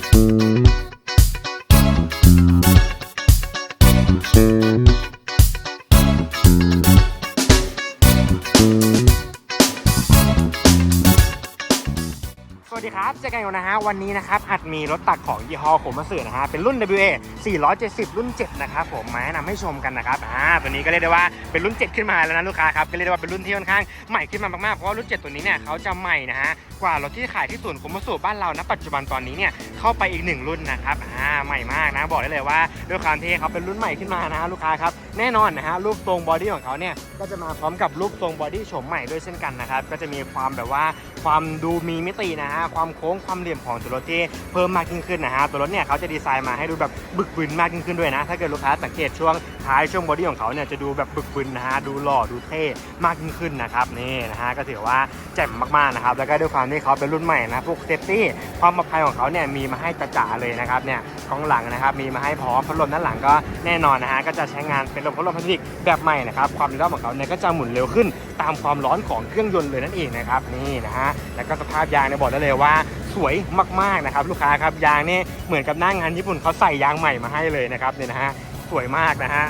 Thank you. สวัสดีครับ เจอกันอยู่นะฮะ วันนี้นะครับ อัดมีรถตักของยี่ห้อโคมัสึนะฮะ เป็นรุ่น WA 470 รุ่น 7 นะครับผม มาแนะนำให้ชมกันนะครับ อ่า ตัวนี้ก็เรียกได้ว่าเป็นรุ่น 7 ขึ้นมาแล้วนะลูกค้าครับ ก็เรียกได้ว่าเป็นรุ่นที่ค่อนข้างใหม่ขึ้นมามากๆ เพราะว่ารุ่น 7 ตัวนี้เนี่ยเขาจะใหม่นะฮะ กว่ารถที่ขายที่ศูนย์โคมัสึบ้านเราณปัจจุบันตอนนี้เนี่ย เข้าไปอีกหนึ่งรุ่นนะครับ อ่า ใหม่มากนะ บอกได้เลยว่าด้วยความที่เขาเป็นรุ่นใหม่ขึ้นมานะฮะลูกค้าครับ แน่นอนนะฮะรูปทรงบอดี้ของเขาเนี่ยก็จะมาพร้อมกับรูปทรงบอดี้โฉมใหม่ด้วยเช่นกันนะครับก็จะมีความแบบว่าความดูมีมิตินะฮะความโค้งความเหลี่ยมของตัวรถที่เพิ่มมากยิ่งขึ้นนะฮะตัวรถเนี่ยเขาจะดีไซน์มาให้ดูแบบบึกบึนมากยิ่งขึ้นด้วยนะ ถ้าเกิดลูกค้าสังเกตช่วงท้ายช่วงบอดี้ของเขาเนี่ยจะดูแบบบึกบึนนะฮะดูหล่อดูเท่มากยิ่งขึ้นนะครับนี่นะฮะก็ถือว่าแจ่มมากๆนะครับแล้วก็ด้วยความที่เขาเป็นรุ่นใหม่นะพวกเซฟตี้ความปลอดภัยของเขาเนี่ยมีมาให้จ๋าเลยนะครับเนี่ยกองหลังนะครับมีมาให้พร้อมพัดลมด้านหลังก็แน่นอนนะฮะก็จะใช้งานเป็นลมพัดลมพลาสติกแบบใหม่นะครับความเร็วของเขาเนี่ยก็จะหมุนเร็วขึ้นตามความร้อนของเครื่องยนต์เลยนั่นเองนะครับนี่นะฮะแล้วก็สภาพยางเนี่ยบอกได้เลยว่าสวยมากๆนะครับลูกค้าครับยางนี่เหมือนกับหน้างงานญี่ปุ่นเขาใส่ยางใหม่มาให้เลยนะครับเนี่ยนะฮะสวยมากนะฮะ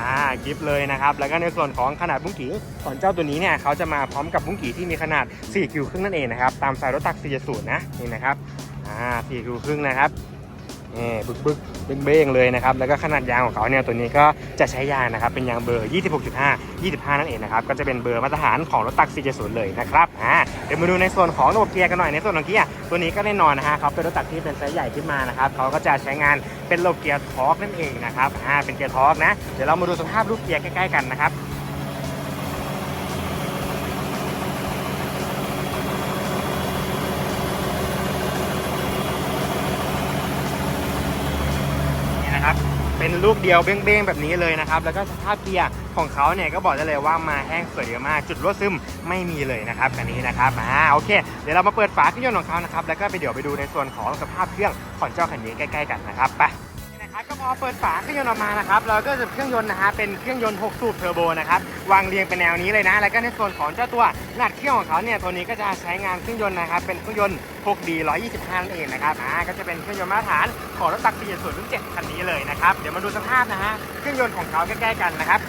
อ่ากิฟเลยนะครับ แล้วก็ในส่วนของขนาดบุ้งกี่ของเจ้าตัวนี้เนี่ยเขาจะมาพร้อมกับบุ้งกี่ที่มีขนาด4คิวครึ่งนั่นเองนะครับ ตามสายรถตัก4.0นะนี่นะครับอ่า4คิวครึ่งนะครับ นี่บึกบึกเบ้งเบ้งเลยนะครับ แล้วก็ขนาดยางของเขาเนี่ยตัวนี้ก็จะใช้ยางนะครับ เป็นยางเบอร์ 26.5 25 นั่นเองนะครับ ก็จะเป็นเบอร์มาตรฐานของรถตัก4.0เลยนะครับอ่าเดี๋ยวมาดูในส่วนของระบบเกียร์กันหน่อย ในส่วนของเกียร์ตัวนี้ก็แน่นอนนะฮะเขาเป็นรถตักที่เป็นไซส์ใหญ่ขึ้นมานะครับเขาก็จะใช้งานเป็นระบบเกียร์ทอร์กนั่นเองนะครับอ่าเป็นเกียร์ทอร์กนะ เดี๋ยวเรามาดูสภาพลูกเกียร์ใกล้ๆกันนะครับ นะครับ เป็นลูกเดียวเบ้งๆแบบนี้เลยนะครับ แล้วก็สภาพเกียร์ของเขาเนี่ยก็บอกได้เลยว่ามาแห้งสวยเยอะมาก จุดรั่วซึมไม่มีเลยนะครับอันนี้นะครับอ่าโอเค เดี๋ยวเรามาเปิดฝาเครื่องยนต์ของเขานะครับ แล้วก็ไปเดี๋ยวไปดูในส่วนของสภาพเครื่องของเจ้าคันนี้ใกล้ ๆ กันนะครับไป พอเปิดฝาเครื่องยนต์ออกมานะครับ เราก็จะเครื่องยนต์นะฮะเป็นเครื่องยนต์ 6 สูบเทอร์โบนะครับ วางเรียงเป็นแนวนี้เลยนะ แล้วก็ในส่วนของเจ้าตัวหนาดเครื่องของเขาเนี่ย ตัวนี้ก็จะใช้งานเครื่องยนต์นะครับ เป็นเครื่องยนต์ 6D 125นั่นเองนะครับ อ่า ก็จะเป็นเครื่องยนต์มาตรฐานของรถตัก4 0รุ่นเจ็ดคันนี้เลยนะครับ เดี๋ยวมาดูสภาพนะฮะ เครื่องยนต์ของเขาใกล้ๆกันนะครับ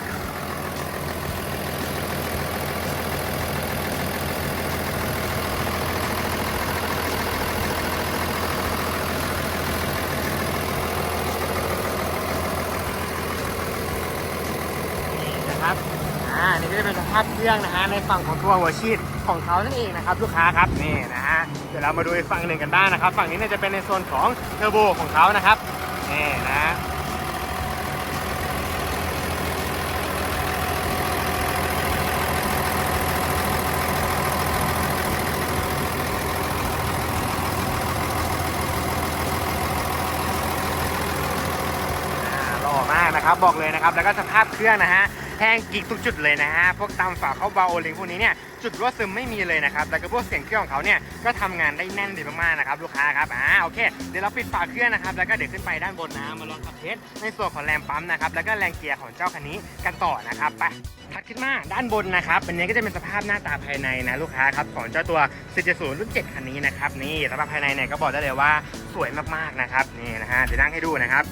นี่นะครับอ่านี่ก็จะเป็นสภาพเครื่องนะฮะในฝั่งของตัวหัวฉีดของเขานั่นเองนะครับลูกค้าครับนี่นะฮะเดี๋ยวเรามาดูอีกฝั่งหนึ่งกันบ้างนะครับ ฝั่งนี้เนี่ยจะเป็นในส่วนของเทอร์โบของเขานะครับนี่นะฮะหล่อมากนะครับบอกเลยนะครับ แล้วก็สภาพเครื่องนะฮะ แห้งกิกทุกจุดเลยนะฮะ พวกตามฝาเข้าเบาโอลิงพวกนี้เนี่ยจุดรั่วซึมไม่มีเลยนะครับ แล้วก็พวกเสียงเครื่องของเขาเนี่ยก็ทำงานได้แน่นดีมากๆนะครับลูกค้าครับ อ่าโอเค เดี๋ยวเราปิดฝาเครื่องนะครับ แล้วก็เดี๋ยวขึ้นไปด้านบนนะ มาลองขับเทสในส่วนของแรงปั๊มนะครับ แล้วก็แรงเกียร์ของเจ้าคันนี้กันต่อนะครับไปถัดขึ้นมาด้านบนนะครับอันนี้ก็จะเป็นสภาพหน้าตาภายในนะลูกค้าครับของเจ้าตัว 470 รุ่น 7 คันนี้นะครับนี่สภาพภายในเนี่ยก็บอกได้เลยว่าสวยมากๆนะครับนี่นะฮะเดี๋ยวนั่งให้ดูนะครับ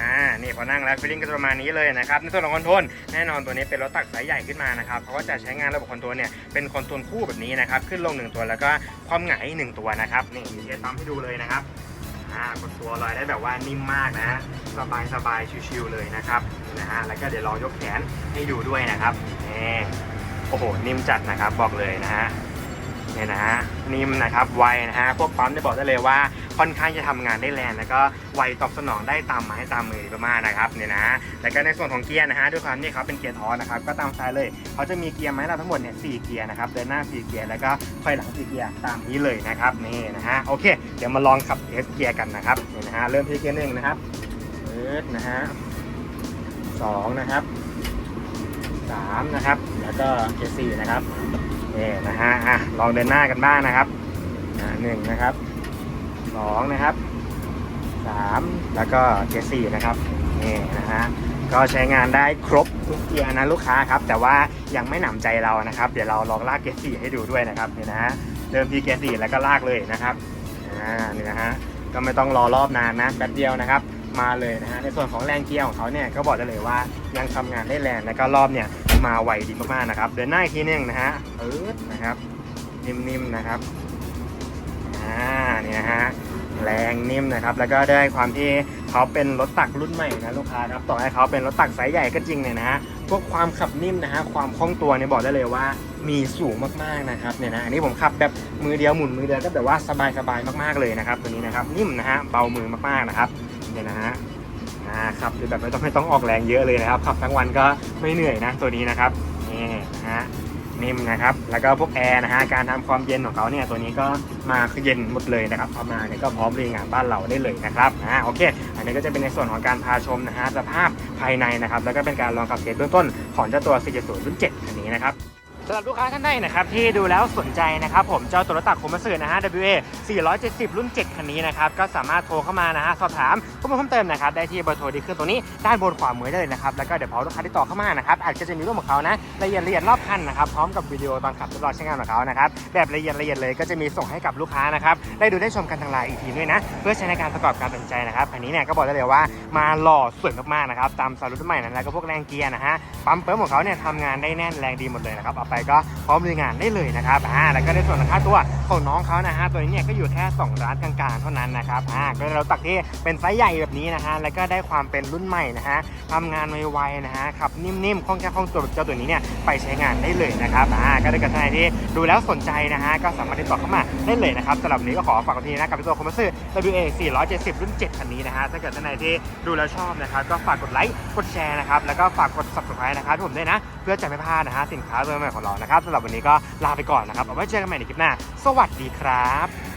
อ่านี่พอนั่งแล้วฟีลิ่งก็จะประมาณนี้เลยนะครับในส่วนของคอนโทรลแน่นอนตัวนี้เป็นรถตักสายใหญ่ขึ้นมานะครับเขาก็จะใช้งานระบบคอนโทรลเนี่ยเป็นคอนโทรลคู่แบบนี้นะครับขึ้นลงหนึ่งตัวแล้วก็ความหงายหนึ่งตัวนะครับนี่มีเทสปั๊มให้ดูเลยนะครับอ่ากดตัวลอยได้แบบว่านิ่มมากนะสบายสบายๆชิวๆเลยนะครับนะฮะแล้วก็เดี๋ยวลองยกแขนให้ดูด้วยนะครับนี่โอ้โหนิ่มจัดนะครับบอกเลยนะฮะเนี่ยนะฮะนิ่มนะครับไวนะฮะพวกปั๊มจะบอกได้เลยว่า ค่อนข้างจะทำงานได้แรงแล้วก็ไวตอบสนองได้ตามไม้ตามมือประมาณนะครับเนี่ยนะแล้วก็ในส่วนของเกียร์นะฮะด้วยความที่เขาเป็นเกียร์ทอนะครับก็ตามสไตล์เลยเขาจะมีเกียร์ไม้เราทั้งหมดเนี่ยสี่เกียร์นะครับเดินหน้าสี่เกียร์แล้วก็ไฟหลังสี่เกียร์ตามนี้เลยนะครับนี่นะฮะโอเค เดี๋ยวมาลองขับเทสเกียร์กันนะครับนี่นะฮะเริ่มที่เกียร์หนึ่งนะครับเอิร์นะฮะสองนะครับสามนะครับ แล้วก็เกียร์สี่นะครับนี่นะฮะอะลองเดินหน้ากันบ้างนะครับหนึ่งนะครับ องนะครับสามแล้วก็เกียร์สี่นะครับนี่นะฮะก็ใช้งานได้ครบทุกเกียร์นะลูกค้าครับ แต่ว่ายังไม่หนำใจเรานะครับ เดี๋ยวเราลองลากเกียร์สี่ให้ดูด้วยนะครับนี่นะฮะเริ่มที่เกียร์สี่แล้วก็ลากเลยนะครับอ่านี่นะฮะก็ไม่ต้องรอรอบนานนะแป๊บเดียวนะครับมาเลยนะฮะในส่วนของแรงเกียร์ของเขาเนี่ยก็บอกได้เลยว่ายังทำงานได้แรงแล้วก็รอบเนี่ยมาไวดีมากๆนะครับ เดินหน้าอีกทีนึงนะฮะปื๊ดนะครับนิ่มๆนะครับอ่านี่นะฮะ แรงนิ่มนะครับ แล้วก็ได้ความที่เขาเป็นรถตักรุ่นใหม่นะลูกค้าครับต่อให้เขาเป็นรถตักไซส์ใหญ่ก็จริงเนี่ยนะฮะพวกความขับนิ่มนะฮะความคล่องตัวเนี่ยบอกได้เลยว่ามีสูงมากๆนะครับเนี่ยนะอันนี้ผมขับแบบมือเดียวหมุนมือเดียวก็แบบว่าสบายๆมากๆเลยนะครับ ตัวนี้นะครับนิ่มนะฮะเบามือมากๆนะครับเนี่ยนะฮะขับแบบไม่ต้องไม่ต้องออกแรงเยอะเลยนะครับขับทั้งวันก็ไม่เหนื่อยนะตัวนี้นะครับนี่นะฮะ นิ่มนะครับ แล้วก็พวกแอร์นะฮะ การทำความเย็นของเขาเนี่ย ตัวนี้ก็มาคือเย็นหมดเลยนะครับพอมาเนี่ยก็พร้อมเรียงงานบ้านเราได้เลยนะครับอ่าโอเค อันนี้ก็จะเป็นในส่วนของการพาชมนะฮะ สภาพภายในนะครับ แล้วก็เป็นการลองขับเทสเบื้องต้นของเจ้าตัว470รุ่น7อันนี้นะครับ สำหรับลูกค้าท่านใดนะครับที่ดูแล้วสนใจนะครับผมเจ้าตัวรถตักผมมาสื่อนะฮะ WA 470 รุ่น 7 คันนี้นะครับก็สามารถโทรเข้ามานะฮะสอบถามข้อมูลเพิ่มเติมนะครับได้ที่เบอร์โทรที่ขึ้นตรงนี้ด้านบนขวามือได้เลยนะครับแล้วก็เดี๋ยวพอลูกค้าที่ต่อเข้ามานะครับอาจจะจะมีรูปของเขานะละเอียดละเอียดรอบคันนะครับพร้อมกับวิดีโอตอนขับทดลองใช้งานของเขานะครับแบบละเอียดละเอียดเลยก็จะมีส่งให้กับลูกค้านะครับได้ดูได้ชมกันทางไลน์อีกทีด้วยนะเพื่อใช้ในการประกอบการตัดสินใจนะครับคันนี้เนี่ยก็บอกได้เลยว่ามาหล่อสวยมากๆนะครับตามสารุ่นใหม่นั้นแล้วก็พวกแรงเกียร์นะฮะปั๊มเปิมของเขาเนี่ยทำงานได้แน่นแรงดีหมดเลยนะครับเอาไปก็พร้อมลุยงานได้เลยนะครับอ่าแล้วก็ในส่วนของค่าตัวของน้องเขานะฮะตัวนี้เนี่ยก็อยู่แค่ 2 ร้านกลางๆเท่านั้นนะครับอ่าก็เราตักที่เป็นไซส์ใหญ่แบบนี้นะฮะแล้วก็ได้ความเป็นรุ่นใหม่นะฮะทำงานไวๆนะฮะขับนิ่มๆคล่องแคล่วคล่องตัวแบบเจ้าตัวนี้เนี่ยไปใช้งานได้เลยนะครับอ่าก็ได้กับท่านที่ดูแล้วสนใจนะฮะก็สามารถติดต่อเข้ามาได้เลยนะครับสำหรับวันนี้ก็ขอฝากทีนะกับตัวคอมพิวเตอร์ WA 470 รุ่น 7 คันนี้นะฮะถ้าเกิดท่านใดที่ดูแล้วชอบนะครับก็ฝากกดไลค์กดแชร์นะครับแล้วก็ฝากกด subscribe นะครับผมด้วยนะเพื่อจะไม่พลาดนะฮะสินค้าตัวใหม่ของเรานะครับสำหรับวันนี้ก็ลาไปก่อนนะครับเอาไว้เจอกันใหม่ในคลิปหน้า สวัสดีครับ